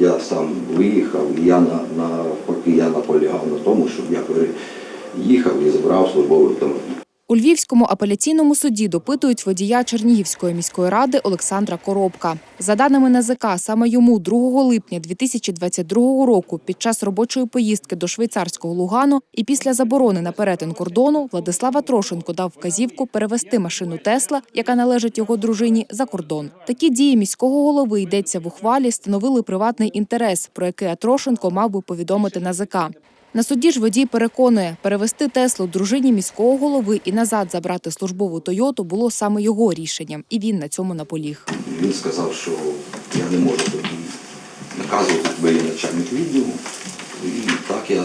я сам виїхав, і я на, навпаки, я наполягав на тому, щоб я переїхав і забрав службовий автомобіль. У Львівському апеляційному суді допитують водія Чернігівської міської ради Олександра Коробка. За даними НАЗК, саме йому 2 липня 2022 року під час робочої поїздки до швейцарського Лугану і після заборони на перетин кордону Владислава Трошенко дав вказівку перевести машину Тесла, яка належить його дружині, за кордон. Такі дії міського голови йдеться в ухвалі, становили приватний інтерес, про який Атрошенко мав би повідомити НАЗК. На суді ж водій переконує, перевести Теслу дружині міського голови і назад забрати службову Тойоту було саме його рішенням, і він на цьому наполіг. Він сказав, що я не можу тоді наказувати, бо я начальник відділу. І так я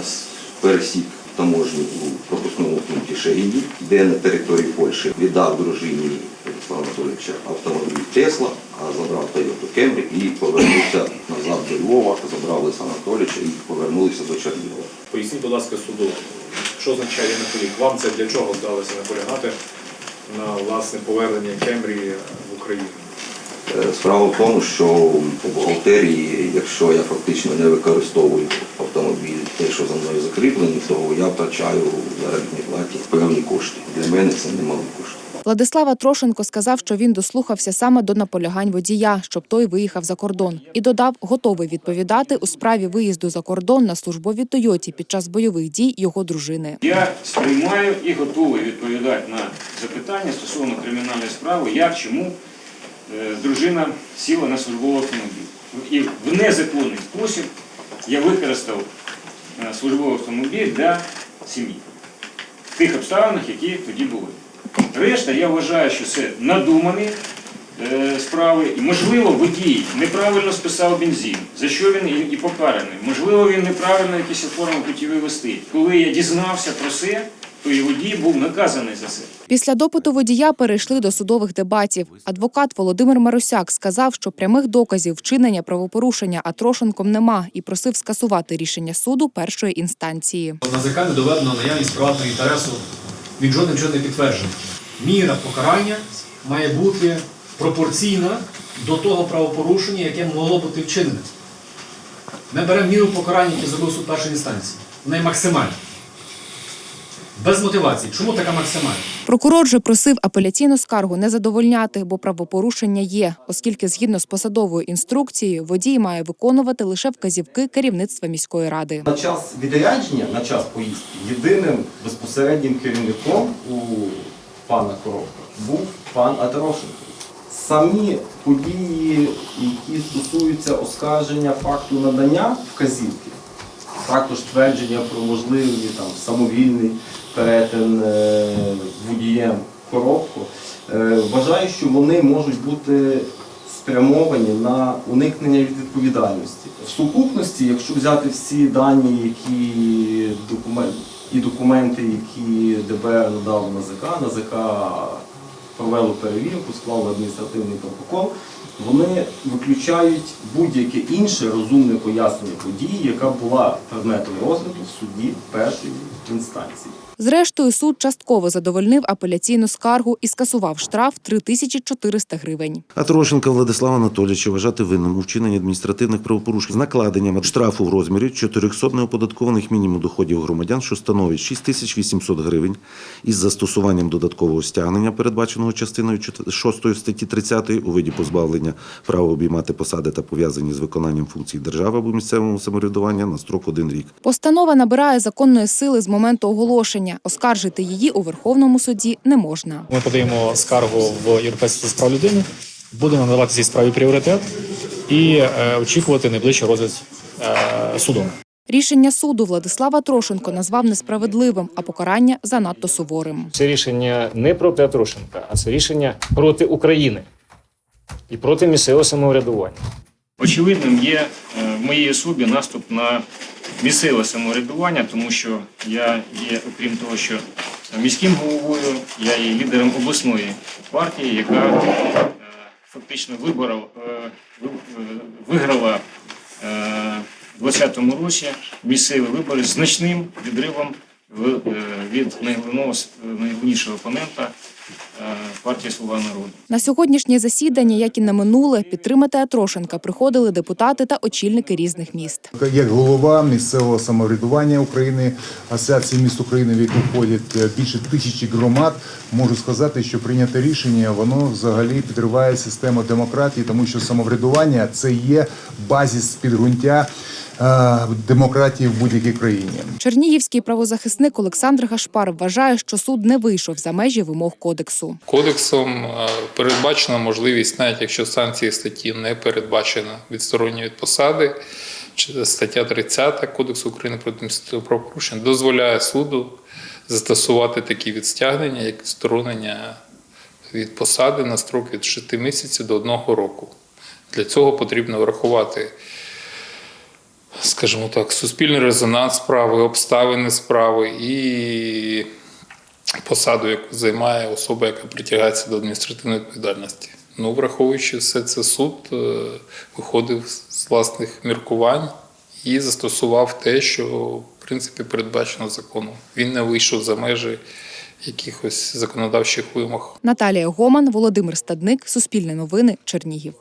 пересік таможню у пропускному пункті Шегині, де на території Польщі віддав дружині Владислава Анатолійовича автомобіль Тесла, а забрав Toyota Camry і до Львова, Анатолійовича і повернулися до Чернігова. Поясніть, будь ласка, суду, що означає я наполіг? Вам це для чого вдалося наполягати на власне повернення Кембрії в Україну? Е, Справа в тому, що по бухгалтерії, якщо я фактично не використовую автомобіль, те, що за мною закріплені, то я втрачаю в заробітній платі певні кошти. Для мене це немалі кошти. Владислава Трошенко сказав, що він дослухався саме до наполягань водія, щоб той виїхав за кордон, і додав, готовий відповідати у справі виїзду за кордон на службовій Тойоті під час бойових дій його дружини. Я сприймаю і готовий відповідати на запитання стосовно кримінальної справи, як, чому е, дружина сіла на службовий автомобіль. І в незаконний спосіб я використав е, службовий автомобіль для сім'ї. В тих обставинах, які тоді були. Решта, я вважаю, що це надумані е, справи. І, можливо, водій неправильно списав бензин, за що він і, і покараний. Можливо, він неправильно якісь оформив путіві листи. Коли я дізнався про це, то і водій був наказаний за це. Після допиту водія перейшли до судових дебатів. Адвокат Володимир Марусяк сказав, що прямих доказів вчинення правопорушення Атрошенком нема і просив скасувати рішення суду першої інстанції. НАЗК не доведено наявність приватного інтересу, він жодним чином не підтверджений. Міра покарання має бути пропорційна до того правопорушення, яке могло бути вчинене. Ми беремо міру покарання, яке зробив суд першої інстанції. Вона є максимальна. Без мотивації. Чому така максимальна? Прокурор же просив апеляційну скаргу не задовольняти, бо правопорушення є, оскільки згідно з посадовою інструкцією водій має виконувати лише вказівки керівництва міської ради. На час відрядження, на час поїздки, єдиним безпосереднім керівником у пана Коробка був пан Атрошенко. Самі події, які стосуються оскарження факту надання вказівки, також твердження про можливий там, самовільний перетин е, водієм коробку, е, вважаю, що вони можуть бути спрямовані на уникнення від відповідальності. В сукупності, якщо взяти всі дані, які документ, і документи, які ДБР надав НАЗК, НАЗК провело перевірку, склало адміністративний протокол, вони виключають будь-яке інше розумне пояснення події, яка була предметом розгляду в суді першої інстанції. Зрештою, суд частково задовольнив апеляційну скаргу і скасував штраф 3400 гривень. А Трошенка Владислава Анатолійовича вважати винним у вчиненні адміністративних правопорушень з накладенням штрафу в розмірі 400 неоподаткованих мінімум доходів громадян, що становить 6800 гривень, із застосуванням додаткового стягнення, передбаченого частиною 6 статті 30 у виді позбавлення права обіймати посади та пов'язані з виконанням функцій держави або місцевого самоврядування на строк один рік. Постанова набирає законної сили з моменту оголошення. Оскаржити її у Верховному суді не можна. Ми подаємо скаргу в Європейський суд з прав людини, будемо надавати цій справі пріоритет і е, очікувати найближчий розгляд е, судом. Рішення суду Владислава Трошенко назвав несправедливим, а покарання занадто суворим. Це рішення не проти Атрошенка, а це рішення проти України і проти місцевого самоврядування. Очевидним є е, в моїй особі наступ на місцеве самоврядування, тому що я є, окрім того, що міським головою, я є лідером обласної партії, яка е, фактично виборов, е, е, виграла в 2020 році місцеві вибори з значним відривом від найголовнішого опонента партія Слуга народу. На сьогоднішнє засідання, як і на минуле, підтримати Атрошенка приходили депутати та очільники різних міст. Як голова місцевого самоврядування України, Асоціації міст України, в яку входять е, більше тисячі громад, можу сказати, що прийняте рішення воно взагалі підриває систему демократії, тому що самоврядування це є базіс підґрунтя демократії в будь-якій країні. Чернігівський правозахисник Олександр Гашпар вважає, що суд не вийшов за межі вимог кодексу. Кодексом е, передбачена можливість, навіть якщо санкції статті не передбачено відсторонення від посади, чи стаття 30 Кодексу України про адміністративне правопорушення дозволяє суду застосувати такі відстягнення, як відсторонення від посади на строк від 6 місяців до 1 року. Для цього потрібно врахувати, скажімо так, суспільний резонанс справи, обставини справи і посаду, яку займає особа, яка притягається до адміністративної відповідальності. Ну, враховуючи все це, суд е, виходив з власних міркувань і застосував те, що в принципі передбачено законом. Він не вийшов за межі якихось законодавчих вимог. Наталія Гоман, Володимир Стадник, Суспільне новини, Чернігів.